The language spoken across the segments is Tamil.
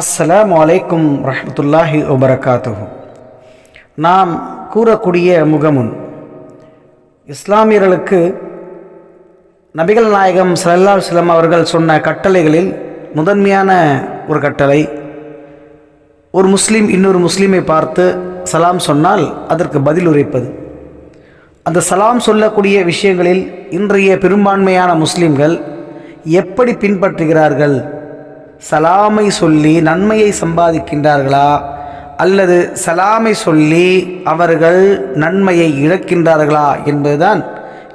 அஸ்ஸலாமு அலைக்கும் ரஹமத்துல்லாஹி வபரகாத்துஹு. நாம் கூறக்கூடிய முகமுன் இஸ்லாமியர்களுக்கு நபிகள் நாயகம் சல்லா சிலம் அவர்கள் சொன்ன கட்டளைகளில் முதன்மையான ஒரு கட்டளை ஒரு முஸ்லீம் இன்னொரு முஸ்லீமை பார்த்து சலாம் சொன்னால் அதற்கு பதில் உரைப்பது. அந்த சலாம் சொல்லக்கூடிய விஷயங்களில் இன்றைய பெரும்பான்மையான முஸ்லீம்கள் எப்படி பின்பற்றுகிறார்கள் சலாமை சொல்லி நன்மையை சம்பாதிக்கின்றார்களா? அல்லது சலாமை சொல்லி அவர்கள் நன்மையை இழக்கின்றார்களா என்பதுதான்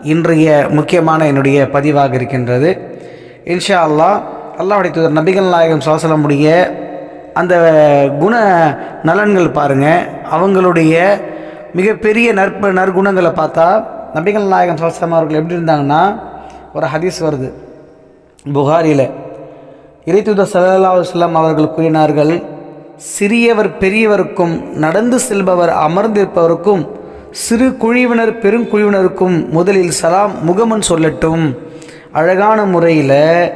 இன்றைய முக்கியமான என்னுடைய பதிவாக இருக்கின்றது. இன்ஷா அல்லாஹ் அல்லாஹுடைய தூதர் நபிகள் நாயகம் சுவாசலமுடைய அந்த குண நலன்கள் பாருங்கள் அவங்களுடைய மிகப்பெரிய நற்ப நற்குணங்களை பார்த்தா நபிகள் நாயகம் சுவாசலம் அவர்கள் எப்படி இருந்தாங்கன்னா ஒரு ஹதீஸ் வருது. புகாரியில் இறைத்துத சல்லா அலுவலாம் அவர்கள் கூறினார்கள் சிறியவர் பெரியவருக்கும் நடந்து செல்பவர் அமர்ந்திருப்பவருக்கும் சிறு குழிவினர் பெருங்குழிவினருக்கும் முதலில் சலாம் முகமன் சொல்லட்டும். அழகான முறையில்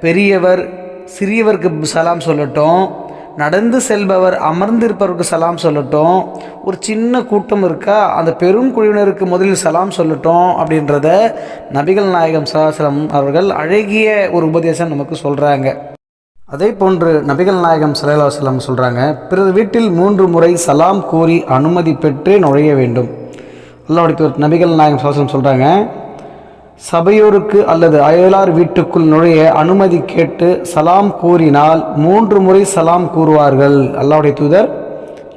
பெரியவர் சிறியவருக்கு சலாம் சொல்லட்டும். நடந்து செல்பவர் அமர்ந்திருப்பவருக்கு சலாம் சொல்லட்டும். ஒரு சின்ன கூட்டம் இருக்கா அந்த பெரும் குழுவினருக்கு முதலில் சலாம் சொல்லட்டும் அப்படின்றத நபிகள் நாயகம் சலாசலம் அவர்கள் அழகிய ஒரு உபதேசம் நமக்கு சொல்கிறாங்க அதே போன்று நபிகள் நாயகம் சல்லாஹலம் சொல்கிறாங்க பிறகு வீட்டில் மூன்று முறை சலாம் கூறி அனுமதி பெற்று நுழைய வேண்டும். அல்லாவுடைய நபிகள் நாயகம் சலாசலம் சொல்கிறாங்க சபையோருக்கு அல்லது அயலார் வீட்டுக்குள் நுழைய அனுமதி கேட்டு சலாம் கூறினால் மூன்று முறை சலாம் கூறுவார்கள். அல்லாவுடைய தூதர்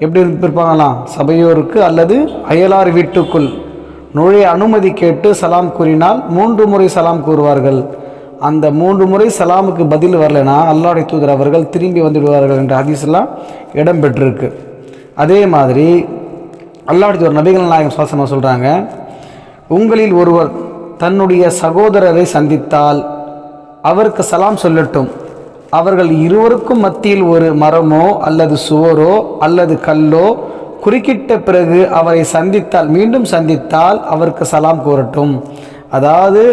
எப்படி இருப்பாங்களாம் சபையோருக்கு அல்லது அயலார் வீட்டுக்குள் நுழைய அனுமதி கேட்டு சலாம் கூறினால் மூன்று முறை சலாம் கூறுவார்கள். அந்த மூன்று முறை சலாமுக்கு பதில் வரலனா அல்லாவுடைய தூதர் அவர்கள் திரும்பி வந்துவிடுவார்கள் என்ற ஹதீஸ்லாம் இடம்பெற்றிருக்கு அதே மாதிரி அல்லாவுடைய தூதர் நபிகள் நாயகம் சுவாசமாக சொல்கிறாங்க உங்களில் ஒருவர் தன்னுடைய சகோதரரை சந்தித்தால் அவருக்கு சலாம் சொல்லட்டும். அவர்கள் இருவருக்கும் மத்தியில் ஒரு மரமோ அல்லது சுவரோ அல்லது கல்லோ குறுக்கிட்ட பிறகு அவரை சந்தித்தால் மீண்டும் சந்தித்தால் அவருக்கு சலாம் கூறட்டும். அதாவது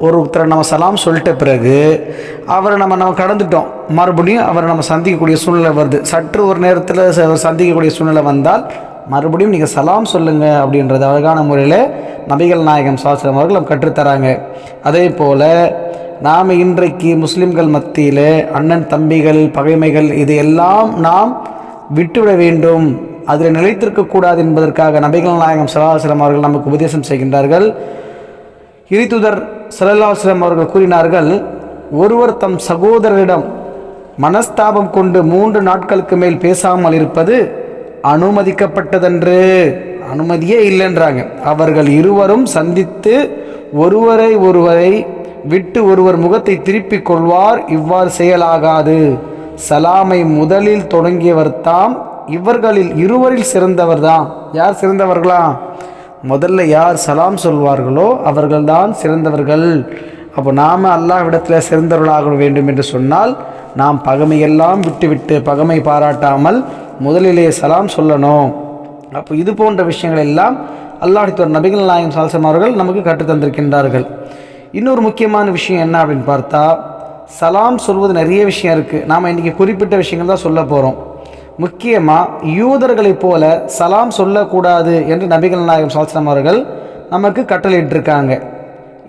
ஒருத்தரை நம்ம சலாம் சொல்லிட்ட பிறகு அவரை நம்ம நம்ம கடந்துட்டோம். மறுபடியும் அவரை நம்ம சந்திக்கக்கூடிய சூழ்நிலை வருது. சற்று ஒரு நேரத்தில் சந்திக்கக்கூடிய சூழ்நிலை வந்தால் மறுபடியும் நீங்கள் சலாம் சொல்லுங்கள் அப்படின்றது அழகான முறையில் நபிகள் நாயகம் சாஸ்திரம் அவர்கள் நம்ம கற்றுத்தராங்க. அதே போல் நாம் இன்றைக்கு முஸ்லிம்கள் மத்தியில் அண்ணன் தம்பிகள் பகைமைகள் இது எல்லாம் நாம் விட்டுவிட வேண்டும். அதில் நிலைத்திருக்கக்கூடாது என்பதற்காக நபிகள் நாயகம் சலாஹலம் அவர்கள் நமக்கு உபதேசம் செய்கின்றார்கள். இரித்துதர் சல்லாஹலம் அவர்கள் கூறினார்கள் ஒருவர் தம் சகோதரரிடம் மனஸ்தாபம் கொண்டு மூன்று நாட்களுக்கு மேல் பேசாமல் இருப்பது அனுமதிக்கப்பட்டதென்று. அனுமதியே இல்லைன்றாங்க. அவர்கள் இருவரும் சந்தித்து ஒருவரை ஒருவரை விட்டு ஒருவர் முகத்தை திருப்பிக் கொள்வார். இவ்வாறு செயலாகாது. சலாமை முதலில் தொடங்கியவர் தாம் இவர்களில் இருவரில் சிறந்தவர் தான் யார் சிறந்தவர்களா? முதல்ல யார் சலாம் சொல்வார்களோ அவர்கள்தான் சிறந்தவர்கள். அப்போ நாம் அல்லாஹ்விடத்தில் சிறந்தவர்களாக வேண்டும் என்று சொன்னால் நாம் பகமையெல்லாம் விட்டுவிட்டு பகமை பாராட்டாமல் முதலிலே சலாம் சொல்லணும். அப்போ இது போன்ற விஷயங்கள் எல்லாம் அல்லாஹித்தோர் நபிகள் நாயகம் சால்சம் அவர்கள் நமக்கு கற்றுத்தந்திருக்கின்றார்கள் இன்னொரு முக்கியமான விஷயம் என்ன அப்படின்னு பார்த்தா சலாம் சொல்வது நிறைய விஷயம் இருக்குது நாம் இன்றைக்கி குறிப்பிட்ட விஷயங்கள் தான் சொல்ல போகிறோம் முக்கியமாக யூதர்களைப் போல சலாம் சொல்லக்கூடாது என்று நபிகள் நாயகம் சால்சம் அவர்கள் நமக்கு கட்டளையிட்டிருக்காங்க.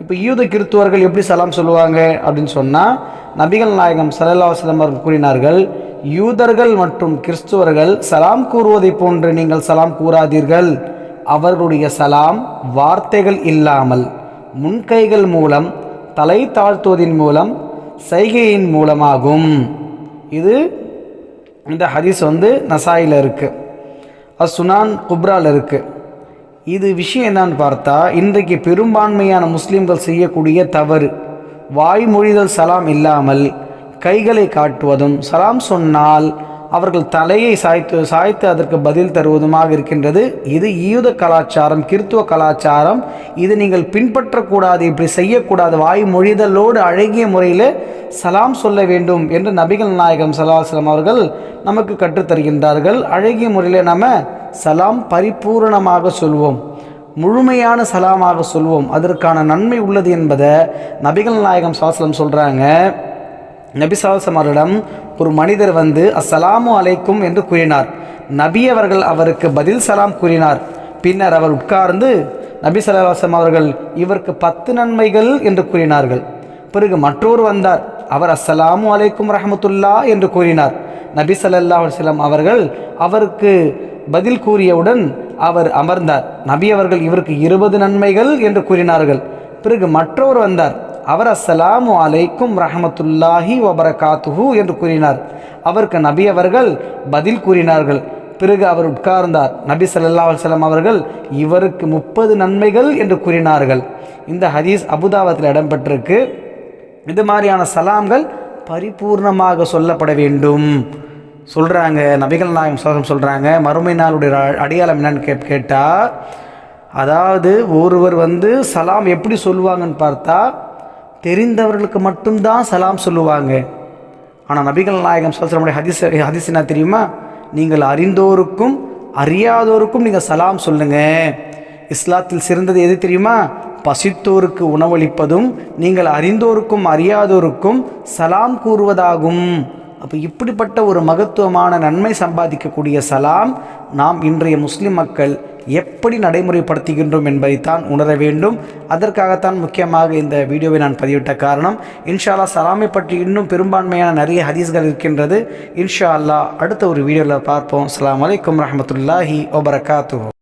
இப்போ யூத கிறித்துவர்கள் எப்படி சலாம் சொல்லுவாங்க அப்படின்னு சொன்னால் நபிகள் நாயகம் சல்லாஹலம் அவர்கள் கூறினார்கள் யூதர்கள் மற்றும் கிறிஸ்துவர்கள் சலாம் கூறுவதை போன்று நீங்கள் சலாம் கூறாதீர்கள். அவர்களுடைய சலாம் வார்த்தைகள் இல்லாமல் முன்கைகள் மூலம் தலை தாழ்த்துவதின் மூலம் சைகையின் மூலமாகும். இது இந்த ஹதீஸ் வந்து நசாயில் இருக்குது அது சுனான் குப்ரால் இருக்குது இது விஷயம் என்னன்னு பார்த்தா இன்றைக்கு பெரும்பான்மையான முஸ்லீம்கள் செய்யக்கூடிய தவறு. வாய்மொழிதல் சலாம் இல்லாமல் கைகளை காட்டுவதும் சலாம் சொன்னால் அவர்கள் தலையை சாய்த்து சாய்த்து அதற்கு பதில் தருவதுமாக இருக்கின்றது. இது ஈயுத கலாச்சாரம் கிறித்துவ கலாச்சாரம். இது நீங்கள் பின்பற்றக்கூடாது இப்படி செய்யக்கூடாது. வாய்மொழிதலோடு அழகிய முறையில் சலாம் சொல்ல வேண்டும் என்று நபிகள் நாயகம் சலாஹலம் அவர்கள் நமக்கு கற்றுத்தருகின்றார்கள். அழகிய முறையில் நம்ம சலாம் பரிபூரணமாக சொல்வோம். முழுமையான சலாமாக சொல்வோம். அதற்கான நன்மை உள்ளது என்பதை நபிகள் நாயகம் சாஸ்லம் சொல்கிறாங்க நபி அவரிடம் ஒரு மனிதர் வந்து அஸ்ஸலாமு அலைக்கும் என்று கூறினார். நபி அவர்கள் அவருக்கு பதில் சலாம் கூறினார். பின்னர் அவர் உட்கார்ந்து நபி சல்லாசம் அவர்கள் இவருக்கு பத்து நன்மைகள் என்று கூறினார்கள். பிறகு மற்றொரு வந்தார். அவர் அஸ்ஸலாமு அலைக்கும் ரஹமத்துல்லா என்று கூறினார். நபி சல்லா அலுவலம் அவர்கள் அவருக்கு பதில் கூறியவுடன் அவர் அமர்ந்தார். நபி அவர்கள் இவருக்கு இருபது நன்மைகள் என்று கூறினார்கள். பிறகு மற்றொரு வந்தார். அவர் அஸ்ஸலாமு அலைக்கும் ரஹமத்துல்லாஹி வபரகாத்துஹு என்று கூறினார். அவருக்கு நபி அவர்கள் பதில் கூறினார்கள். பிறகு அவர் உட்கார்ந்தார். நபி சல்லா அலுவலம் அவர்கள் இவருக்கு முப்பது நன்மைகள் என்று கூறினார்கள். இந்த ஹதீஸ் அபுதாபத்தில் இடம்பெற்றிருக்கு. இது மாதிரியான சலாம்கள் பரிபூர்ணமாக சொல்லப்பட வேண்டும். சொல்கிறாங்க நபிகள் நாயகம் சோகம் சொல்கிறாங்க மறுமை நாளுடைய அடையாளம் என்னன்னு கே கேட்டால் அதாவது ஒருவர் வந்து சலாம் எப்படி சொல்லுவாங்கன்னு பார்த்தா தெரிந்தவர்களுக்கு மட்டும்தான் சலாம் சொல்லுவாங்க. ஆனால் நபிகள் நாயகம் சொல்கிறமுடைய ஹதீஸ் ஹதீஸ் என்ன தெரியுமா? நீங்கள் அறிந்தோருக்கும் அறியாதோருக்கும் நீங்கள் சலாம் சொல்லுங்கள் இஸ்லாத்தில் சிறந்தது எது தெரியுமா? பசித்தோருக்கு உணவளிப்பதும் நீங்கள் அறிந்தோருக்கும் அறியாதோருக்கும் சலாம் கூறுவதாகும். அப்போ இப்படிப்பட்ட ஒரு மகத்துவமான நன்மை சம்பாதிக்கக்கூடிய சலாம் நாம் இன்றைய முஸ்லிம் மக்கள் எப்படி நடைமுறைப்படுத்துகின்றோம் என்பதைத்தான் உணர வேண்டும். அதற்காகத்தான் முக்கியமாக இந்த வீடியோவை நான் பதிவிட்ட காரணம். இன்ஷா சலாமை பற்றி இன்னும் பெரும்பான்மையான நிறைய ஹதீஸ்கள் இருக்கின்றது. இன்ஷா அல்லாஹ் அடுத்த ஒரு வீடியோவில் பார்ப்போம். அஸ்ஸலாமு வலைக்கம் ரஹமத்துல்லாஹி ஒபரகாத்து